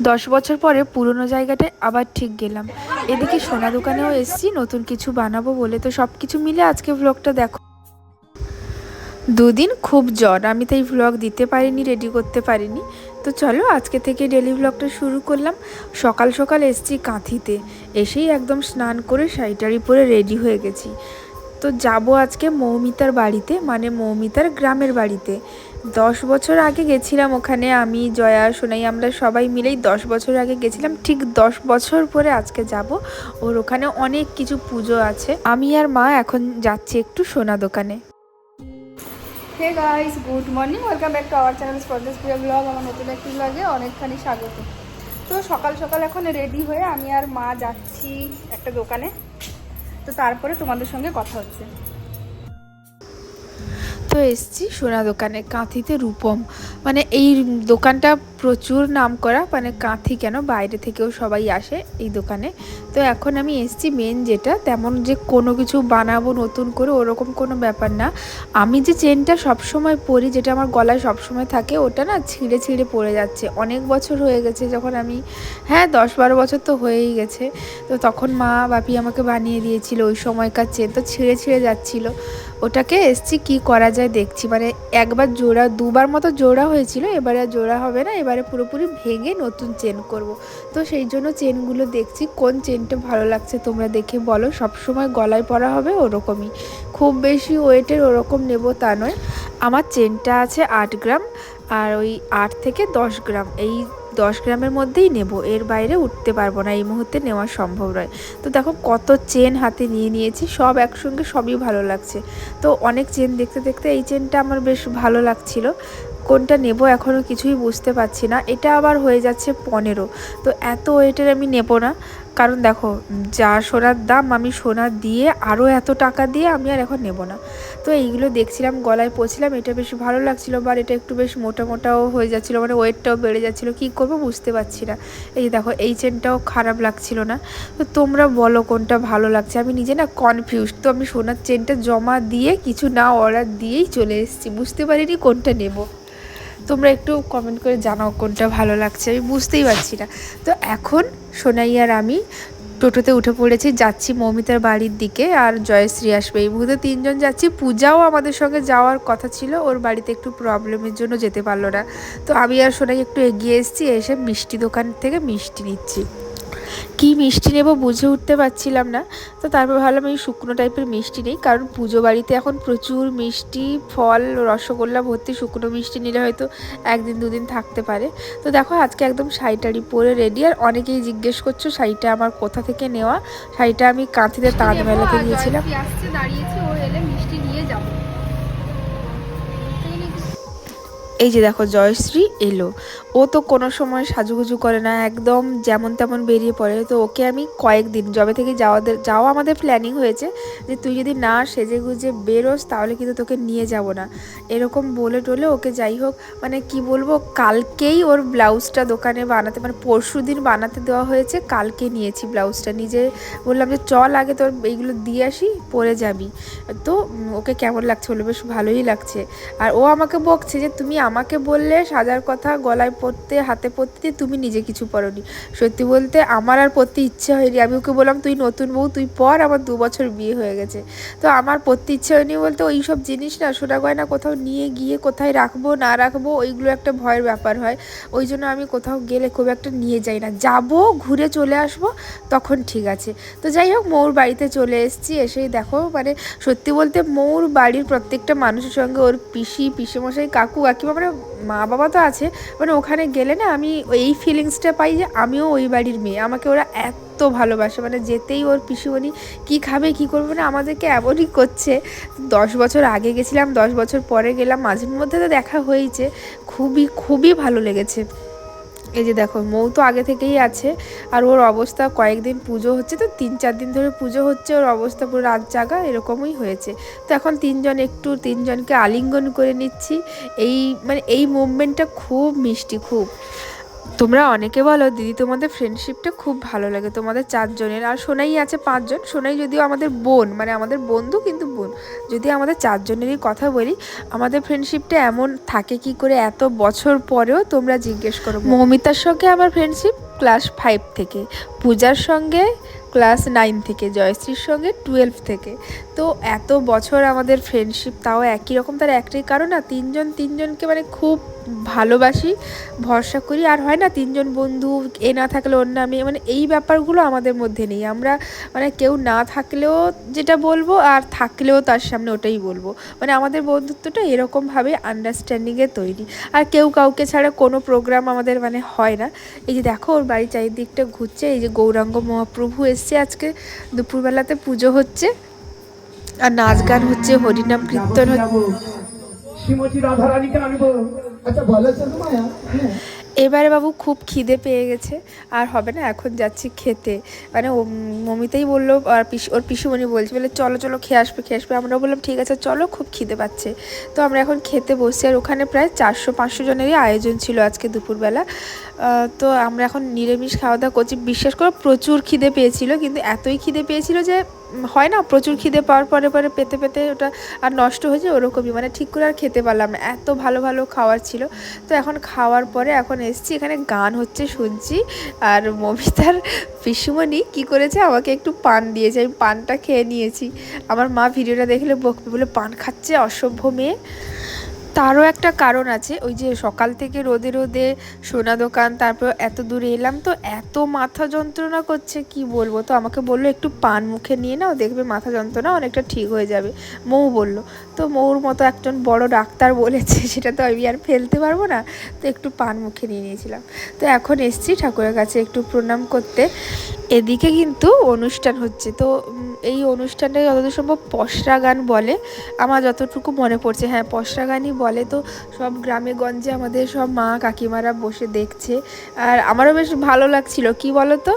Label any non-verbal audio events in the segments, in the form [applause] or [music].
দশ বছর পরে পুরনো জায়গাটায় আবার ঠিক গেলাম। এদিকে সোনা দোকানেও এসছি, নতুন কিছু বানাবো বলে তো সব কিছু মিলে আজকে ভ্লগটা দেখো। দুদিন খুব জ্বর, আমি তাই ভ্লগ দিতে পারিনি রেডি করতে পারিনি। তো চলো আজকে থেকে ডেলি ভ্লগটা শুরু করলাম। সকাল সকাল এসছি কাঁথিতে, এসেই একদম স্নান করে শাড়িটারি পরে রেডি হয়ে গেছি। তো যাব আজকে মৌমিতার বাড়িতে মানে মৌমিতার গ্রামের বাড়িতে। দশ বছর আগে গেছিলাম ওখানে, আমি, জয়া, সোনাই, আমরা সবাই মিলেই দশ বছর আগে গেছিলাম। ঠিক দশ বছর পরে আজকে যাব। ওর ওখানে অনেক কিছু পুজো আছে। আমি আর মা এখন যাচ্ছি একটু সোনা দোকানে। Hey guys good morning welcome back to our channel প্রিয় ব্লগ আমার নতুন একটি ব্লগে অনেকখানি স্বাগত। তো সকাল সকাল এখন রেডি হয়ে আমি আর মা যাচ্ছি একটা দোকানে। তো তারপরে তোমাদের সঙ্গে কথা হচ্ছে। তো এসছি সোনা দোকানে, কাঁথিতে রূপম। মানে এই দোকানটা প্রচুর নাম করা মানে কাঁথি কেন? বাইরে থেকেও সবাই আসে এই দোকানে। তো এখন আমি এসছি মেন যেটা, তেমন যে কোনো কিছু বানাবো নতুন করে ওরকম কোনো ব্যাপার না। আমি যে চেনটা সবসময় পরি, যেটা আমার গলায় সবসময় থাকে, ওটা না ছিঁড়ে ছিঁড়ে পড়ে যাচ্ছে। অনেক বছর হয়ে গেছে যখন আমি হ্যাঁ দশ বারো বছর তো হয়েই গেছে। তো তখন মা, বাপি আমাকে বানিয়ে দিয়েছিল ওই সময়কার চেন তো ছিঁড়ে ছিঁড়ে যাচ্ছিল। ওটাকে এসছি কি করা যায় দেখছি। মানে একবার জোড়া, দুবার মতো জোড়া হয়েছিল, এবারে আর জোড়া হবে না, এবারে পুরোপুরি ভেঙে নতুন চেন করব। তো সেই জন্য চেনগুলো দেখছি, কোন চেনটা ভালো লাগছে তোমরা দেখে বলো। সবসময় গলায় পরা হবে ওরকমই। খুব বেশি ওয়েটের ওরকম নেব তা নয়। আমার চেনটা আছে আট গ্রাম। আর ওই আট থেকে দশ গ্রাম, এই দশ গ্রামের মধ্যেই নেব। এর বাইরে উঠতে পারব না, এই মুহূর্তে নেওয়া সম্ভব নয়। তো দেখো কত চেন হাতে নিয়ে নিয়েছি, সব একসঙ্গে সবই ভালো লাগছে। তো অনেক চেন দেখতে দেখতে এই চেনটা আমার বেশ ভালো লাগছিল। কোনটা নেব এখনও কিছুই বুঝতে পারছি না। এটা আবার হয়ে যাচ্ছে পনেরো। তো এত ওয়েটের আমি নেব না। কারণ দেখো, যা সোনার দাম আমি সোনা দিয়ে আরও এত টাকা দিয়ে আমি আর এখন নেব না। তো এইগুলো দেখছিলাম, গলায় পড়ছিলাম, এটা বেশ ভালো লাগছিল বা এটা একটু বেশ মোটা মোটাও হয়ে যাচ্ছিল মানে ওয়েটটাও বেড়ে যাচ্ছিল, কী করব বুঝতে পারছি না। এই দেখো এই চেনটাও খারাপ লাগছিল না। তো তোমরা বলো কোনটা ভালো লাগছে? আমি নিজে না কনফিউজ তো আমি সোনার চেনটা জমা দিয়ে কিছু না অর্ডার দিয়েই চলে এসেছি, বুঝতে পারিনি কোনটা নেব। তোমরা একটু কমেন্ট করে জানাও কোনটা ভালো লাগছে, আমি বুঝতেই পারছি না। তো এখন সোনাই আর আমি টোটোতে উঠে পড়েছি, যাচ্ছি মৌমিতার বাড়ির দিকে আর জয়শ্রী আসবে। এই মুহূর্তে তিনজন যাচ্ছি, পূজাও আমাদের সঙ্গে যাওয়ার কথা ছিল, ওর বাড়িতে একটু প্রবলেমের জন্য যেতে পারল না। তো আমি আর সোনাই একটু এগিয়ে এসেছি, এসে মিষ্টি দোকান থেকে মিষ্টি নিচ্ছি। কি মিষ্টি নেব বুঝে উঠতে পারছিলাম না। তো তারপর ভাবলাম এই শুকনো টাইপের মিষ্টি নেই কারণ পুজো বাড়িতে এখন প্রচুর মিষ্টি ফল রসগোল্লা ভর্তি শুকনো মিষ্টি নিলে হয়তো একদিন দুদিন থাকতে পারে। তো দেখো আজকে একদম শাড়িটারি পরে রেডি আর অনেকেই জিজ্ঞেস করছ শাড়িটা আমার কোথা থেকে নেওয়া? শাড়িটা আমি কাঁথিতে তাঁত মেলাতে গিয়েছিলাম দাঁড়িয়েছে ও এলে মিষ্টি নিয়ে যাব। এই যে দেখো জয়শ্রী এলো। ও তো কোনো সময় সাজুগুজু করে না, একদম যেমন তেমন বেরিয়ে পড়ে। তো ওকে আমি কয়েকদিন যবে থেকে যাওয়াদের যাওয়া আমাদের প্ল্যানিং হয়েছে যে তুই যদি না সেজে গুজে বেরোস তাহলে কিন্তু তোকে নিয়ে যাব না। এরকম বলে টলে ওকে যাই হোক মানে কি বলব, কালকেই ওর ব্লাউজটা দোকানে বানাতে মানে পরশু দিন বানাতে দেওয়া হয়েছে, কালকে নিয়েছি ব্লাউজটা। নিজে বললাম যে, চল আগে তোর এইগুলো দিয়ে আসি, পরে যাবি। তো ওকে কেমন লাগছে বলে? বেশ ভালোই লাগছে। আর ও আমাকে বকছে যে, তুমি আমাকে বললে সাজার কথা, গলায় পরতে, হাতে পরতে তুমি নিজে কিছু পরনি। সত্যি বলতে আমার আর পরতে ইচ্ছে হয়নি। আমি ওকে বললাম, তুই নতুন বউ, তুই পর, আমার দু বছর বিয়ে হয়ে গেছে। তো আমার পরতে ইচ্ছে হয়নি বলতে ওই সব জিনিস না, সোনা গয়না কোথাও নিয়ে গিয়ে কোথায় রাখব, না রাখব, ওইগুলো একটা ভয়ের ব্যাপার হয়। ওই জন্য আমি কোথাও গেলে খুব একটা নিয়ে যাই না। যাব, ঘুরে চলে আসব, তখন ঠিক আছে। তো যাই হোক, মৌর বাড়িতে চলে এসেছি, এসেই দেখো মানে সত্যি বলতে মৌর বাড়ির প্রত্যেকটা মানুষের সঙ্গে ওর পিসি, পিসেমশাই, কাকু, কাকিমা মানে মা বাবা তো আছে মানে ওখানে গেলে না আমি এই ফিলিংসটা পাই যে আমিও ওই বাড়ির মেয়ে। আমাকে ওরা এত ভালোবাসে মানে যেতেই ওর পিসিমণি কি খাবে, কি করবে মানে আমাদেরকে এমনই করছে। দশ বছর আগে গেছিলাম, দশ বছর পরে গেলাম মাঝের মধ্যে তো দেখা হয়েছে খুবই খুবই ভালো লেগেছে। এই যে দেখো, মৌ তো আগে থেকেই আছে, আর ওর অবস্থা কয়েকদিন পুজো হচ্ছে, তো তিন চার দিন ধরে পুজো হচ্ছে, ওর অবস্থা পুরো রাত জাগা, এরকমই হয়েছে। তো এখন তিনজন একটু, তিনজনকে আলিঙ্গন করে নিচ্ছি। এই মানে এই মুভমেন্টটা খুব মিষ্টি, খুব। তোমরা অনেকে বলো, দিদি, তোমাদের ফ্রেন্ডশিপটা খুব ভালো লাগে। তোমাদের চারজনের আর সোনাই আছে পাঁচজন। সোনাই যদিও আমাদের বোন মানে আমাদের বন্ধু কিন্তু বোন। যদি আমাদের চারজনেরই কথা বলি, আমাদের ফ্রেন্ডশিপটা এমন থাকে কি করে এত বছর পরেও তোমরা জিজ্ঞেস করো মৌমিতার সঙ্গে আমার ফ্রেন্ডশিপ ক্লাস ফাইভ থেকে, পূজার সঙ্গে ক্লাস নাইন থেকে, জয়শ্রীর সঙ্গে টুয়েলভ থেকে। তো এত বছর আমাদের ফ্রেন্ডশিপ তাও একই রকম, তার একটাই কারণ না, তিনজন তিনজনকে মানে খুব ভালোবাসি, ভরসা করি। আর হয় না, তিনজন বন্ধু, এ না থাকলে অন্য আমি মানে এই ব্যাপারগুলো আমাদের মধ্যে নেই। আমরা মানে কেউ না থাকলেও যেটা বলব, আর থাকলেও তার সামনে ওটাই বলব। মানে আমাদের বন্ধুত্বটা এরকমভাবে আন্ডারস্ট্যান্ডিংয়ে তৈরি। আর কেউ কাউকে ছাড়া কোনো প্রোগ্রাম আমাদের মানে হয় না। এই যে দেখো, ওর বাড়ির চারিদিকটা ঘুরছে, এই যে গৌরাঙ্গ মহাপ্রভু এসছে আজকে, দুপুরবেলাতে পুজো হচ্ছে। আর নাচ গান হচ্ছে, হরিনাম কীর্তন হচ্ছে। শ্রীমতী রাধারানীকে আনব। আচ্ছা হ্যাঁ। এবারে বাবু খুব খিদে পেয়ে গেছে, আর হবে না, এখন যাচ্ছি খেতে। মানে মমিতাই বলল, আর পিসি, ওর পিসুমণি বলছে, বলে চলো চলো খেয়ে আসবে খেয়ে আসবে। আমরা বললাম, ঠিক আছে, চলো, খুব খিদে পাচ্ছে। তো আমরা এখন খেতে বসছি, আর ওখানে প্রায় চারশো, পাঁচশো জনেরই আয়োজন ছিল আজকে দুপুরবেলা। তো আমরা এখন নিরামিষ খাওয়া দাওয়া করছি। বিশ্বাস করো প্রচুর খিদে পেয়েছিল, কিন্তু এতই খিদে পেয়েছিল যে হয় না, প্রচুর খিদে পাওয়ার পরে পরে পেতে পেতে ওটা আর নষ্ট হয়ে যায়, ওরকমই। মানে ঠিক করে আর খেতে পারলাম না, এত ভালো ভালো খাওয়ার ছিল। তো এখন খাওয়ার পরে এখন এসছি, এখানে গান হচ্ছে শুনছি। আর মমিতার পিসুমণি কি করেছে, আমাকে একটু পান দিয়েছে, আমি পানটা খেয়ে নিয়েছি। আমার মা ভিডিওটা দেখলে বকবে, বলে, পান খাচ্ছে, অসভ্য মেয়ে। তারও একটা কারণ আছে, ওই যে সকাল থেকে রোদে রোদে সোনা দোকান, তারপর এত দূরে এলাম, তো এত মাথা যন্ত্রণা করছে, কি বলব? তো আমাকে বলল, একটু পান মুখে নিয়ে নাও, দেখবে মাথা যন্ত্রণা অনেকটা ঠিক হয়ে যাবে। মৌ বলল, তো মৌর মতো একজন বড় ডাক্তার বলেছে, [laughs] সেটা তো আমি আর ফেলতে পারব না। তো একটু পান মুখে নিয়ে নিয়েছিলাম। তো এখন এসছি ঠাকুরের কাছে একটু প্রণাম করতে। এদিকে কিন্তু অনুষ্ঠান হচ্ছে, তো এই অনুষ্ঠানটা যতদূর সম্ভব পশরা গান বলে। আমার যতটুকু মনে পড়ছে হ্যাঁ পশরা গানই বলে। তো সব গ্রামে গঞ্জে আমাদের সব মা কাকিমারা বসে দেখছে। আর আমারও বেশ ভালো লাগছিল। কি বলো তো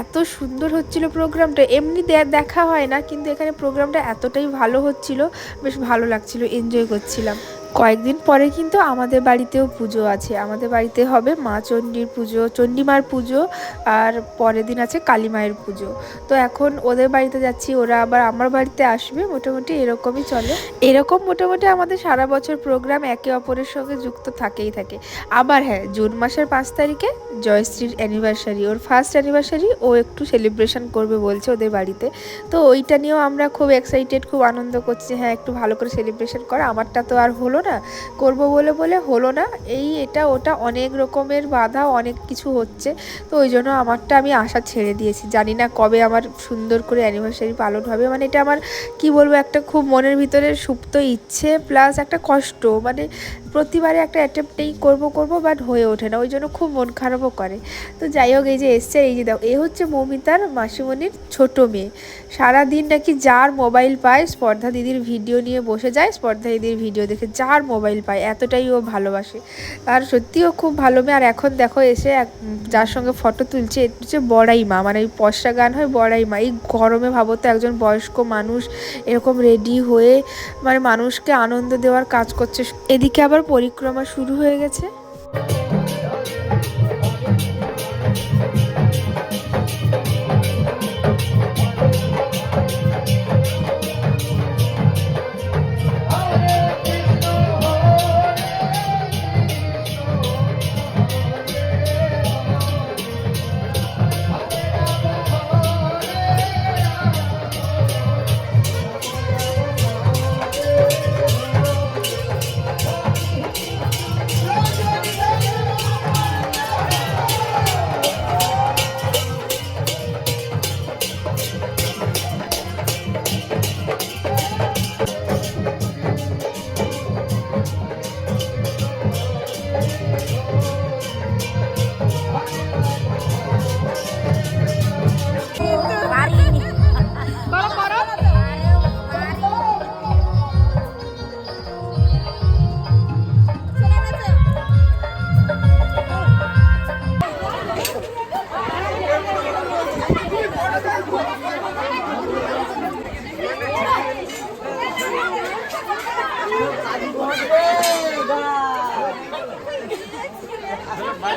এত সুন্দর হচ্ছিল প্রোগ্রামটা। এমনি দেখা হয় না, কিন্তু এখানে প্রোগ্রামটা এতটাই ভালো হচ্ছিল, বেশ ভালো লাগছিল। এনজয় করছিলাম। কয়েকদিন পরে কিন্তু আমাদের বাড়িতেও পুজো আছে। আমাদের বাড়িতে হবে মা চণ্ডীর পুজো, চণ্ডীমার পুজো আর পরের দিন আছে কালী মায়ের পুজো। তো এখন ওদের বাড়িতে যাচ্ছি, ওরা আবার আমার বাড়িতে আসবে, মোটামুটি এরকমই চলে। এরকম মোটামুটি আমাদের সারা বছর প্রোগ্রাম একে অপরের সঙ্গে যুক্ত থাকেই থাকে। আবার হ্যাঁ জুন মাসের পাঁচ তারিখে জয়শ্রীর অ্যানিভার্সারি ওর ফার্স্ট অ্যানিভার্সারি ও একটু সেলিব্রেশন করবে বলছে ওদের বাড়িতে। তো ওইটা নিয়েও আমরা খুব এক্সাইটেড খুব আনন্দ করছি হ্যাঁ একটু ভালো করে সেলিব্রেশন করা। আমারটা তো আর হলো না? করব বলে বলে হলো না। এই এটা ওটা অনেক রকমের বাধা, অনেক কিছু হচ্ছে। তো ওই জন্য আমারটা আমি আশা ছেড়ে দিয়েছি। জানি না কবে আমার সুন্দর করে অ্যানিভার্সারি পালন হবে। মানে এটা আমার, কি বলব, একটা খুব মনের ভিতরে সুপ্ত ইচ্ছে প্লাস একটা কষ্ট। মানে প্রতিবারে একটা অ্যাটেম্পটেই করব করব বাট হয়ে ওঠে না। ওই জন্য খুব মন খারাপও করে। তো যাই হোক, এই যে এসছে, এই যে দেখো, এ হচ্ছে মৌমিতার মাসিমণির ছোট মেয়ে। সারাদিন নাকি যার মোবাইল পায়, স্পর্ধা দিদির ভিডিও নিয়ে বসে যায়, স্পর্ধা দিদির ভিডিও দেখে যার মোবাইল পায়, এতটাই ও ভালোবাসে। আর সত্যিও খুব ভালো মেয়ে। আর এখন দেখো, এসে এক, যার সঙ্গে ফটো তুলছে এটা হচ্ছে বড়াই মা মানে ওই পশরা গান হয় বড়াই মা এই গরমে ভাবো তো, একজন বয়স্ক মানুষ এরকম রেডি হয়ে মানে মানুষকে আনন্দ দেওয়ার কাজ করছে। এদিকে আবার পরিক্রমা শুরু হয়ে গেছে।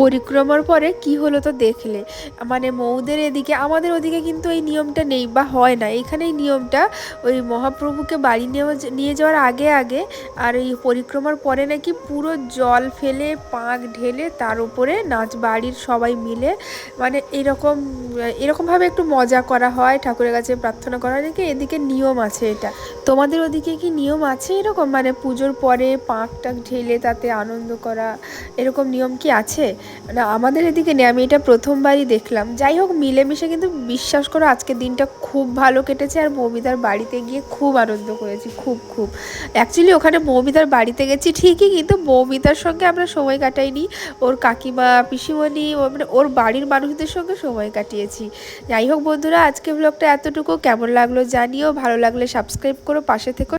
পরিক্রমার পরে কি হলো তো দেখলে। মানে মৌদের এদিকে, আমাদের ওদিকে কিন্তু এই নিয়মটা নেই বা হয় না। এখানে এই নিয়মটা ওই মহাপ্রভুকে বাড়ি নিয়ে যাওয়ার আগে আগে আর এই পরিক্রমার পরে নাকি পুরো জল ফেলে, পাঁক ঢেলে তার উপরে নাচ বাড়ির সবাই মিলে মানে এরকম, এরকমভাবে একটু মজা করা হয়, ঠাকুরের কাছে প্রার্থনা করা হয়। নাকি এদিকে নিয়ম আছে এটা? তোমাদের ওদিকে কি নিয়ম আছে এরকম? মানে পুজোর পরে পাঁক টাক ঢেলে তাতে আনন্দ করা, এরকম নিয়ম কি আছে? না, আমাদের এদিকে নেই, আমি এটা প্রথমবারই দেখলাম। যাই হোক, মিলেমিশে কিন্তু বিশ্বাস করো আজকের দিনটা খুব ভালো কেটেছে আর মৌমিতার বাড়িতে গিয়ে খুব আনন্দ করেছি, খুব খুব। অ্যাকচুয়ালি ওখানে মৌমিতার বাড়িতে গেছি ঠিকই, কিন্তু মৌমিতার সঙ্গে আমরা সময় কাটাইনি। ওর কাকিমা, পিসিমণি মানে ওর বাড়ির মানুষদের সঙ্গে সময় কাটিয়েছি। যাই হোক বন্ধুরা, আজকে ব্লগটা এতটুকু। কেমন লাগল জানিও, ভালো লাগলে সাবস্ক্রাইব করো, পাশে থেকো।